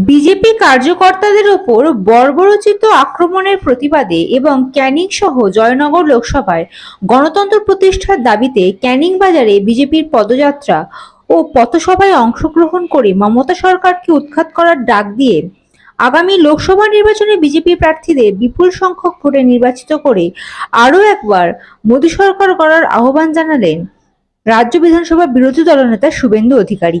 BJP কার্যকর্তাদের ওপর বর্বরোচিত আক্রমণের প্রতিবাদে এবং ক্যানিং সহ জয়নগর লোকসভায় গণতন্ত্র প্রতিষ্ঠার দাবিতে ক্যানিং বাজারে বিজেপির পদযাত্রা ও পথসভায় অংশগ্রহণ করে মমতা সরকারকে উৎখাত করার ডাক দিয়ে আগামী লোকসভা নির্বাচনে বিজেপি প্রার্থীদের বিপুল সংখ্যক ভোটে নির্বাচিত করে আরও একবার মোদী সরকার করার আহ্বান জানালেন রাজ্য বিধানসভা বিরোধী দলনেতা শুভেন্দু অধিকারী।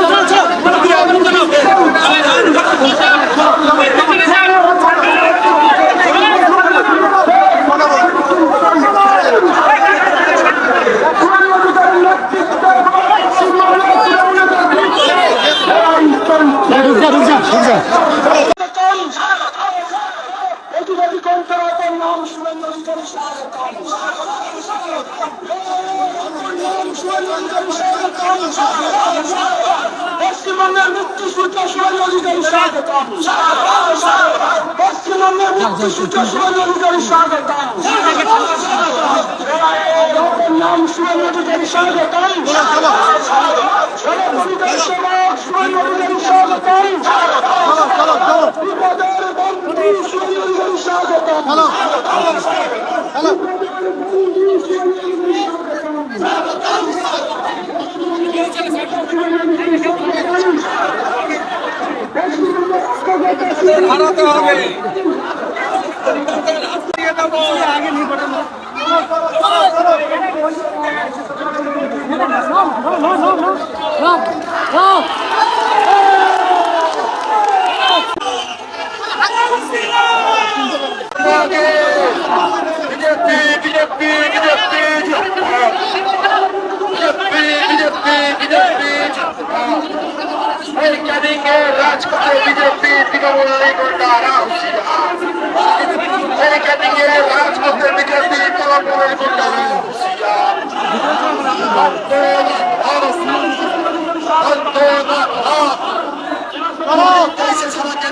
পশ্চিমবঙ্গের মুক্তি সূর্য সুরেন্দ্র অধিকারী স্বাগতম নাম সেবক সুরেন্দ্র অধিকারী স্বাগতম বিপদের বন্ধু সুরেন্দ্র অধিকারী স্বাগতম হারাতে হবে। BJP BJP BJP. BJP BJP ক্যানিংয়ে রাজপথে বিজেপি তৃণমূল গুন্ডারা হুঁশিয়ার ক্যানিংয়ে রাজপথে বিজেপি তৃণমূল গুন্ডারা হুঁশিয়ার দেশে সারা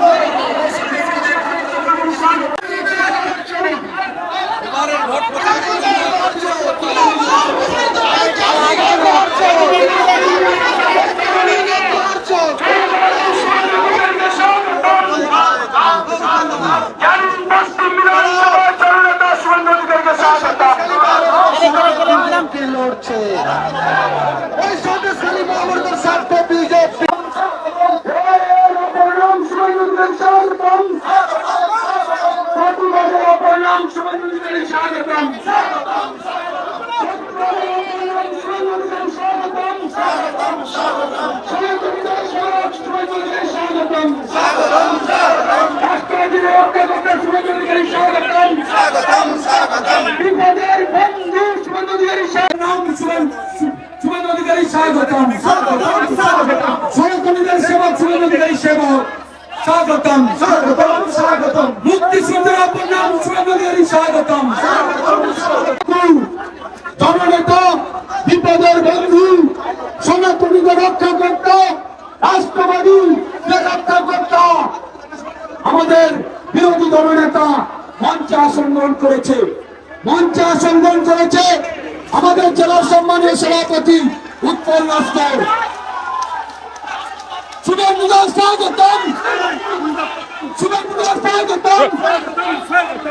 মঞ্চে আসন গ্রহণ করেছে। মঞ্চে আসন গ্রহণ করেছে আমাদের জেলা সম্মানীয় সভাপতি উৎপল নস্কর শুভেন্দু দাস স্বাগতম শুভেন্দু দাস স্বাগতম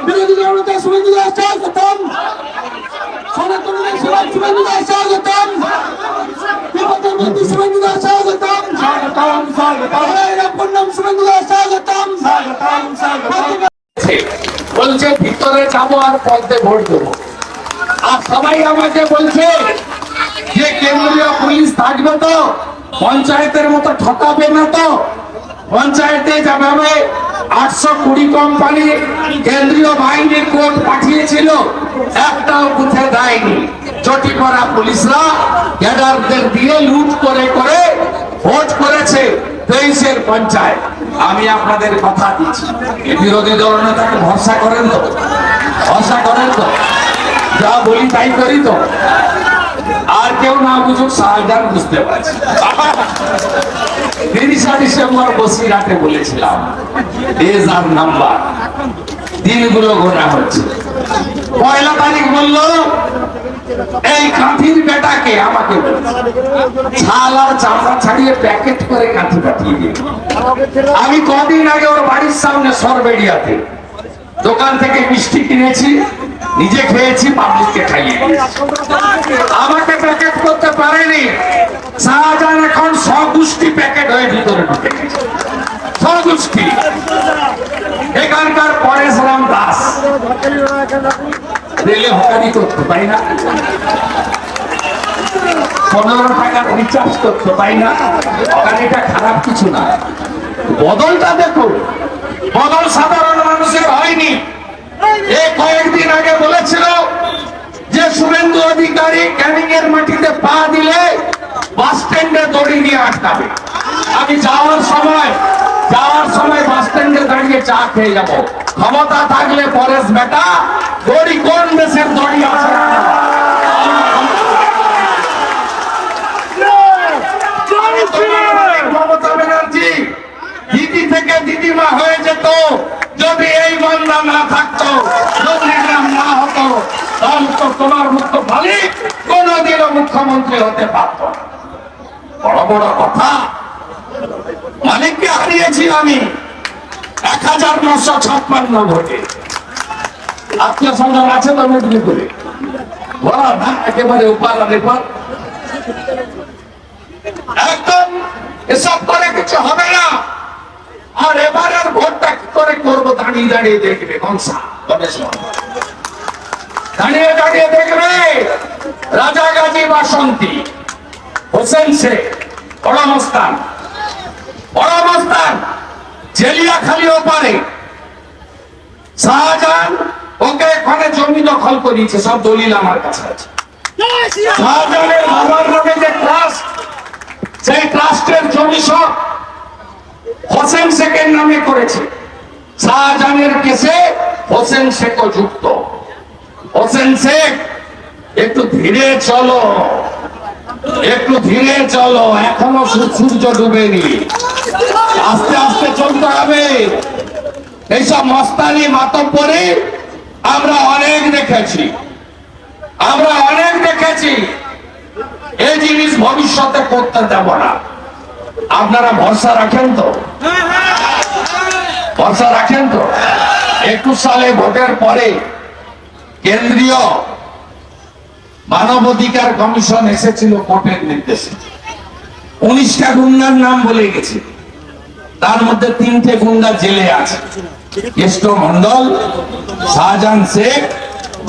বিরোধী দলনেতা শুভেন্দু দাস স্বাগতম সনাতনীদের সেবক শুভেন্দু দাস স্বাগতম বিপদের মন্ত্রী শুভেন্দু দাস স্বাগতম স্বাগতম। স্বাগতম নাম শুভেন্দু দাস স্বাগতম স্বাগতম। স্বাগতম বলছে, ভিতরে যাব আর পদ্মে ভোট দেবো। আর সবাই আমাকে বলছে যে, কেন্দ্রীয় পুলিশ থাকবে তো, পঞ্চায়েতের মতো ঠকাবে না তো। পঞ্চায়েতে যেভাবে আটশো কুড়ি কোম্পানি কেন্দ্রীয় বাহিনীর কোর্ট পাঠিয়েছিল, একটাও বুথে দেয়নি। চটি করা পুলিশরা ক্যাডারদের দিয়ে লুট করে করে ভোট করেছে। তেইশের পঞ্চায়েত, আমি আপনাদের কথা দিচ্ছি। বিরোধী দল নেতাকে ভরসা করেন তো? ভরসা করেন তো? যা বলি তাই করি তো? আর কেউ না বুঝুক শাহজাহান বুঝতে পারছি। তিনি ডিসেম্বর বসিরহাটে বলেছিলাম ডেজ আর নাম্বার, দিনগুলো গোনা হচ্ছে। পয়লা তারিখ বলল এই কাঁথির বেটাকে আমাকে। ছাল আর চামড়া ছাড়িয়ে প্যাকেট করে কাঁথি পাঠিয়ে দিয়ে আমি কদিন আগে ওর বাড়ির সামনে সরবেড়িয়াতে দোকান থেকে মিষ্টি কিনেছি, নিজে খেয়েছি, পাবলিককে খাইয়ে আমাকে প্যাকেট করতে পারেনি। শাহজাহান এখন স্বগুষ্টি প্যাকেট হয়ে ভিতরে ঢুকে গেছে স্বগুষ্টি এখানকার পরেশরাম দাস হকারি করতে পাই না। পনেরো টাকার রিচার্জ করতে পাই না। হকারিটা খারাপ কিছু না। বদলটা দেখুন বদল সাধারণ মানুষের হয়নি। কয়েকদিন আগে বলেছিল যে শুভেন্দু অধিকারী ক্যানিং এর মাটিতে পা দিলে বাস স্ট্যান্ডে দড়ি নিয়ে আটকাবে আমি যাওয়ার সময় যাওয়ার সময় বাস স্ট্যান্ডে দাঁড়িয়ে চা খেয়ে যাব। ক্ষমতা থাকলে পরেশ বেটা দড়ি কোন দেশের দড়ি আছে? মমতা ব্যানার্জি দিদি থেকে দিদিমা হয়ে যেত। যদি এই বাংলা না থাকতো নন্দীগ্রাম না হতো তাহলে তো তোমার মুখ্য মালিক কোনদিনও মুখ্যমন্ত্রী হতে পারত বড় বড় কথা। মালিককে হারিয়েছি আমি। এক হাজার নশো ছাপ্পান্ন ভোটে। আত্মীয় স্বজন আছে তো মেদিনীপুরে বলা। না, একেবারে উপার আর এপার। একদম এসব করে কিছু হবে না। আর এবারের ভোটটা কি করে করব দাঁড়িয়ে দাঁড়িয়ে দেখবে কংসা গণেশ দাঁড়িয়ে দাঁড়িয়ে দেখবে রাজা গাজী বাসন্তী, হোসেন শেখ বড়মস্তান বড়মস্তান জেলিয়া খালি ওপারে। শাহজাহান ওকে এখানে জমি দখল করিয়েছে সব দলিল আমার কাছে আছে। শাহজাহানের বাবার নামে যে ট্রাস্ট সেই ট্রাস্টের জমি সব হোসেন শেখের নামে করেছে। শাহজাহানের কেসে হোসেন শেখও যুক্ত। হোসেন শেখ একটু ধীরে চলো। একটু ধীরে চলো এখনও সূর্য ডুবেনি। আস্তে আস্তে চলতে হবে। এইসব মস্তানি মাতব্বরে আমরা অনেক দেখেছি। আমরা অনেক দেখেছি। এই জিনিস ভবিষ্যতে করতে দেব না। আপনারা ভরসা রাখেন তো? ভরসা রাখেন তো? একুশ সালে ভোটের পরে কেন্দ্রীয় মানবাধিকার কমিশন এসেছিল কোর্টের নির্দেশে। উনিশটা গুন্ডার নাম বলে গেছে। তার মধ্যে তিনটে গুন্ডা জেলে আছে। কেষ্ট মন্ডল শাহজাহান শেখ,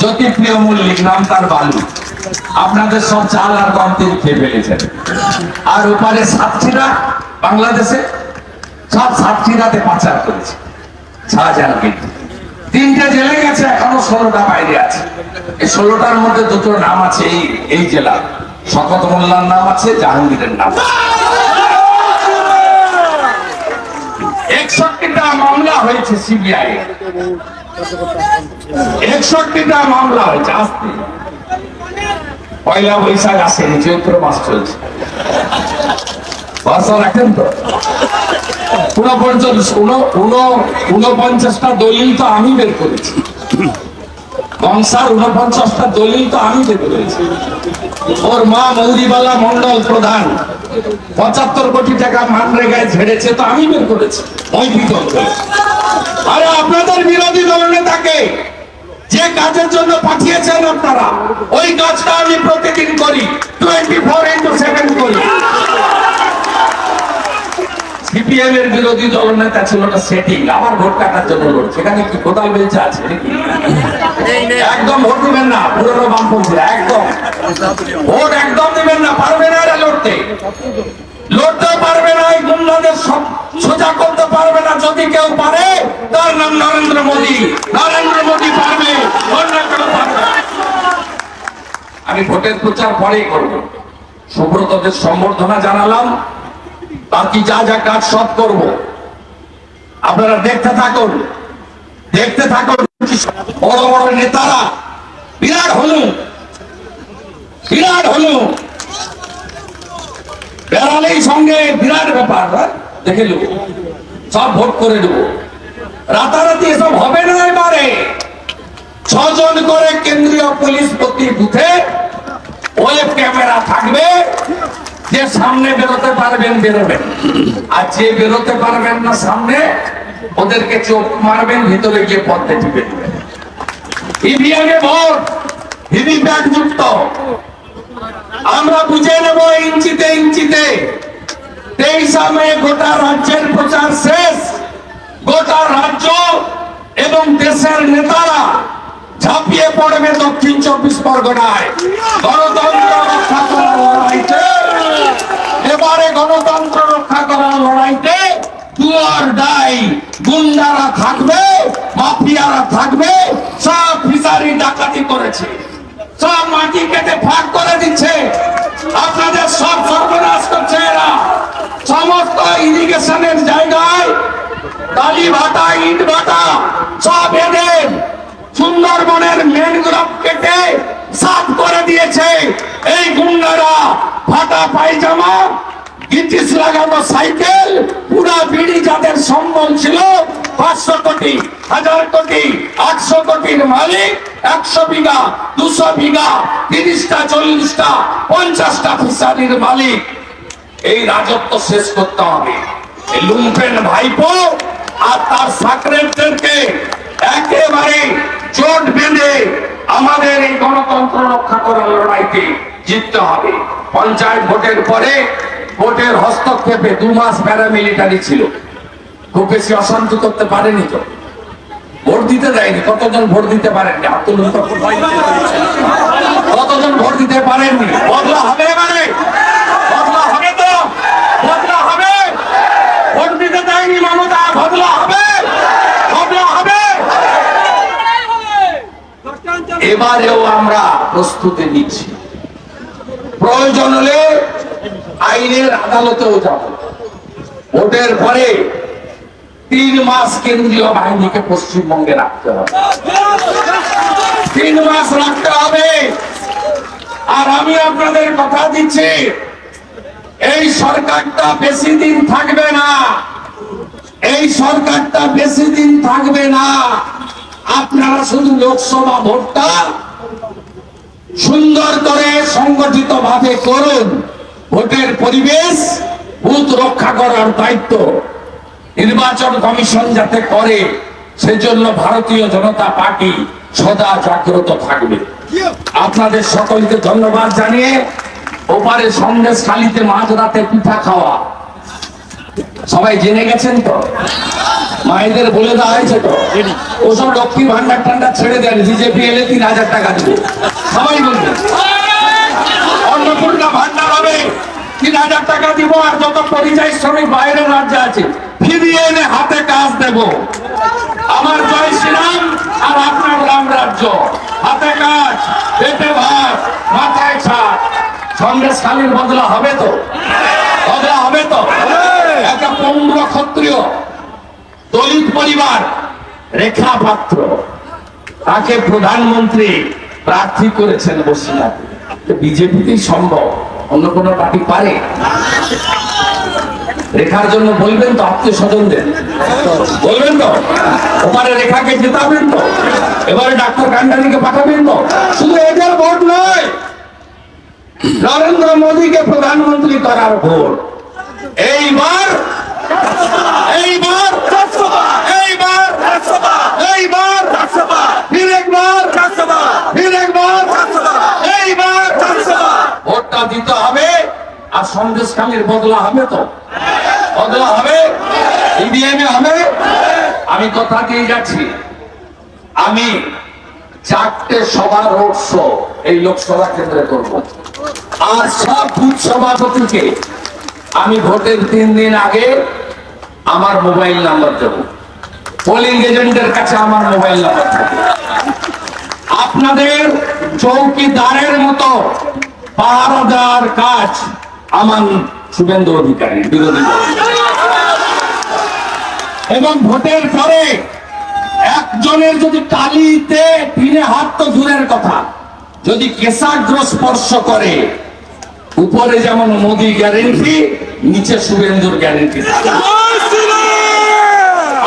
জ্যোতিপ্রিয় মল্লিক, নাম তার বালু। আপনাদের সব চাল আর গন্তির খেয়ে ফেলেছেন। আর ওপারে সাতক্ষীরা, বাংলাদেশে সব সাতক্ষীরাতে পাচার করেছে শাহজাহান কিন্তু তিনটে জেলে গেছে, এখনও ষোলোটা বাইরে আছে। এই ষোলোটার মধ্যে দুটো নাম আছে এই এই জেলা। শকত মোল্লার নাম আছে, জাহাঙ্গীরের নাম আছে। একষট্টিটা মামলা হয়েছে সিবিআই একষট্টিটা মামলা হয়েছে আসতে পয়লা বৈশাখ আসেনি চৈত্র মাস চলছে। ভাষা রাখেন তো? ঊনপঞ্চাশ উন- উন- ঊনপঞ্চাশটা দলিল তো আমি বের করেছি। কংসার উনপঞ্চাশটা দলিল তো আমি করেছি ওর মা মৌরিবালা মন্ডল প্রধান। পঁচাত্তর কোটি টাকা মানরেগায় ঝেড়েছে তো আমি বের করেছি ওই বিতর্ক আরে আপনাদের বিরোধী দল নেতাকে যে কাজের জন্য পাঠিয়েছেন আপনারা, ওই কাজটা আমি প্রতিদিন করি টোয়েন্টি ফোর ইন্টু সেভেন করি। সিপিএম এর বিরোধী দলনেতা ছিল না সেটিং আবার ভোট কাটার জন্য লড়ছে। সেখানে কি কোদাল আছে একদম ভোট দিবেন না পুরনো বামপন্থীরা একদম। ভোট একদম দিবেন না পারবে না এরা লড়তে। লড়তে পারবে না এই গুন্ডাদের সোজা করতে পারবে না যদি কেউ পারে তার নাম নরেন্দ্র মোদী। নরেন্দ্র মোদী পারবে অন্য কেউ পারবে আমি ভোটের প্রচার পরেই করব। সুব্রতদের সম্বর্ধনা জানালাম। বাকি যা যা কাজ সব করব। আপনারা দেখতে থাকুন দেখতে থাকুন বড় বড় নেতারা বিরাট হলু বিরাট হলু বেড়ালেই সঙ্গে বিরাট ব্যাপার হ্যাঁ? দেখে নেব। সব ভোট করে দেবো রাতারাতি এসব হবে না এবারে। ছজন করে কেন্দ্রীয় পুলিশ প্রতি বুথে ওয়েব ক্যামেরা থাকবে। যে সামনে বেরোতে পারবেন, বেরোবেন। আর যে বেরোতে পারবেন না সামনে, ওদেরকে চোখ মারবেন, ভিতরে গিয়ে পথে টিপে দিবেন। ইভিএমে ভোট আমরা বুঝে নেব ইঞ্চিতে ইঞ্চিতে, তেইশা মে গোটা রাজ্যের প্রচার শেষ। গোটা রাজ্য এবং দেশের নেতারা ঝাঁপিয়ে পড়বে দক্ষিণ চব্বিশ পরগনায়। গণতন্ত্র রক্ষা করার লড়াইতে। এবারে গণতন্ত্র রক্ষা করার লড়াইতে থাকবে থাকবে, সব ডাকাতি করেছে। সব করে দিচ্ছে। আপনাদের সব সমস্ত ইরিগেশনের জায়গায় বালি ভাটা ইট ভাটা সব এদের সুন্দরবনের ম্যানগ্রোভ কেটে সাফ করে দিয়েছে। এই গুন্ডারা ফাটা পায়জামা, গিটিস লাগানো সাইকেল, পুরা বিড়ি যাদের সম্বল ছিল। পাঁচশো কোটি, হাজার কোটি, আটশো কোটির মালিক, একশো বিঘা, দুশো বিঘা, তিরিশটা, চল্লিশটা, পঞ্চাশটা ফিসারির মালিক। এই রাজত্ব শেষ করতে হবে। লুম্পেন ভাইপো আর তার সাকরেটদেরকে একেবারে জোট বেঁধে আমাদের এই গণতন্ত্র রক্ষা করার লড়াইতে জিততে হবে। পঞ্চায়েত ভোটের পরে ভোটের হস্তক্ষেপে দু মাস প্যারামিলিটারি ছিল। খুব বেশি অশান্তি করতে পারেনি তো। ভোট দিতে দেয়নি। কতজন ভোট দিতে পারেননি? কতজন ভোট দিতে পারেননি? বদলা হবে এবারে। বদলা হবে তো। বদলা হবে। ভোট দিতে দেয়নি মমতা। বদলা হবে বদলা হবে এবারেও আমরা প্রস্তুতি নিচ্ছি। প্রয়োজন হলে আইনের আদালতেও যাব। ভোটের পরে তিন মাস কেন্দ্রীয় বাহিনীকে পশ্চিমবঙ্গে রাখতে হবে। তিন মাস রাখতে হবে। আর আমি আপনাদের কথা দিচ্ছি, এই সরকারটা বেশি দিন থাকবে না। এই সরকারটা বেশি দিন থাকবে না। আপনারা শুধু লোকসভা ভোটটা সুন্দর করে সংগঠিত ভাবে করুন। ভোটের পরিবেশ, বুথ রক্ষা করার দায়িত্ব। নির্বাচন কমিশন যাতে করে, সেজন্য ভারতীয় জনতা পার্টি সদা জাগ্রত থাকবে। আপনাদের সকলকে ধন্যবাদ জানিয়ে ওপারে সন্দেশ খালিতে মাঝরাতে পিঠা খাওয়া। সবাই জেনে গেছেন তো? মায়েদের বলে দেওয়া হয়েছে তো? ওসব লক্ষ্মী ভান্ডার টান্ডার ছেড়ে দেন বিজেপি এলে তিন হাজার টাকা দিবে। সবাই বলবে। অন্নপূর্ণা ভান্ডার হবে তিন হাজার টাকা দিব আর যত পরিযায়ী শ্রমিক বাইরের রাজ্যে আছে ফিরিয়ে এনে হাতে কাজ দেব। আমার জয় শ্রীরাম আর আপনার রাম রাজ্য। হাতে কাজ পেটে ভাত মাথায় ছাদ। সন্দেশ খালির বদলা হবে তো? বদলা হবে তো? একটা পৌর ক্ষত্রিয়, দলিত পরিবার রেখা পাত্র তাকে প্রধানমন্ত্রী প্রার্থী করেছেন বসিরহাটে। বিজেপিতেই সম্ভব, অন্য কোন পার্টি পারে? রেখার জন্য বলবেন তো আত্মীয় স্বজনদের বলবেন তো? ওপারে রেখাকে জেতাবেন তো? এবারে ডাক্তার কান্ডারিকে পাঠাবেন তো? শুধু এদের ভোট নয়, নরেন্দ্র মোদীকে প্রধানমন্ত্রী করার ভোট। এইবার এইবার এইবার এইবার ফির একবার এইবার, ভোটটা দিতে হবে আর সন্দেশকালীর বদলা হবে তো। বদলা হবে? ইভিএমে হবে? আমি কথা দিয়ে যাচ্ছি আমি চারটে সভা রোড শো এই লোকসভা কেন্দ্রে করব। আর সব বুথ সভাপতিকে আমি ভোটের তিন দিন আগে আমার মোবাইল নাম্বার দেব। পোলিং এজেন্টের কাছে আমার মোবাইল নাম্বার থাকবে আপনাদের চৌকিদারের মতো পাহারা কাজ আমার শুভেন্দু অধিকারী, বিরোধী এবং ভোটের পরে একজনের যদি কালিতে তিনে হাত তো দূরের কথা, যদি কেশাগ্র স্পর্শ করে, উপরে যেমন মোদি গ্যারেন্টি নিচে শুভেন্দুর গ্যারেন্টি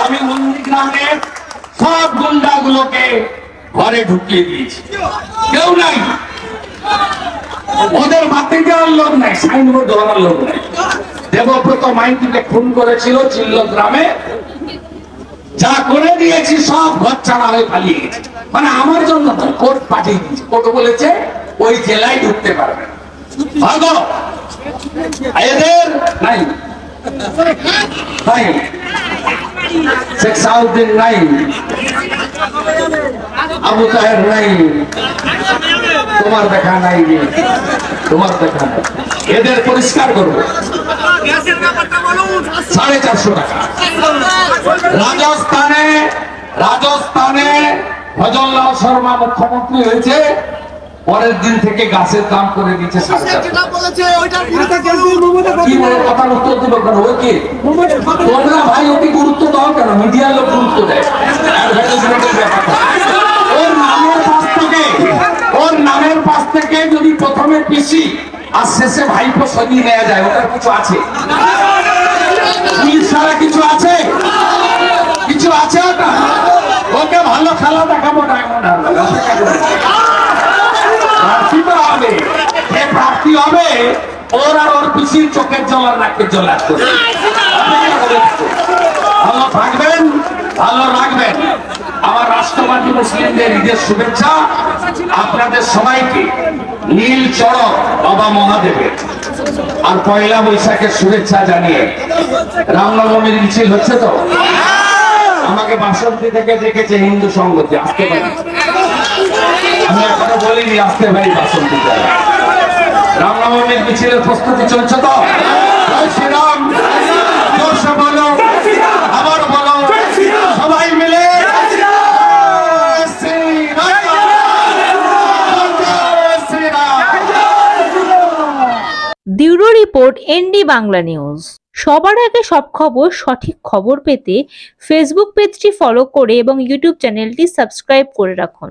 আমি নন্দীগ্রামে সব গুন্ডাগুলোকে ঘরে ঢুকিয়ে দিয়েছি। কেউ নাই। ওদের দেওয়ার লোক নাই সাইনবোর্ড লোক নাই। দেবব্রত মাইতিকে খুন করেছিল চিল্ল গ্রামে যা করে দিয়েছি সব ঘর ছাড়া হয়ে পালিয়ে গেছে। মানে আমার জন্য কোর্ট পাঠিয়ে দিয়েছে। কোর্ট বলেছে ওই জেলায় ঢুকতে পারবে। নাই নাই শেখ সাউদ্দিন নাই আবু তাহের নাই তোমার দেখা নাই তোমার দেখা নাই। এদের পরিষ্কার করব সাড়ে চারশো টাকা। রাজস্থানে রাজস্থানে ভজনলাল শর্মা মুখ্যমন্ত্রী হয়েছে। পরের দিন থেকে গাছের দাম করে দিচ্ছে কথার উত্তর দিল কেন? ও কি? তোমরা ভাই ওকে গুরুত্ব দাও কেন? মিডিয়ার লোক গুরুত্ব দেয়। ওর নামের পাশ থেকে ওর নামের পাশ থেকে যদি প্রথমে পিসি আর শেষে ভাইপো সরিয়ে নেওয়া যায় ওটার কিছু আছে? কিছু আছে? কিছু আছে ওটা? ওকে ভালো খেলা দেখাবো ডায়মন্ড শুভেচ্ছা। আপনাদের সবাইকে নীল চড়ক বাবা মহাদেবের। আর পয়লা বৈশাখের শুভেচ্ছা জানিয়ে রামনবমীর মিছিল হচ্ছে তো? আমাকে বাসন্তী থেকে ডেকেছে হিন্দু সংগতি আসতে আমি রামনবমীর মিছিলের প্রস্তুতি চলছে তো? Shriram. Report ND Bangla news. সবার আগে সব খবর, সঠিক খবর পেতে ফেসবুক পেজটি ফলো করে এবং ইউটিউব চ্যানেলটি সাবস্ক্রাইব করে রাখুন।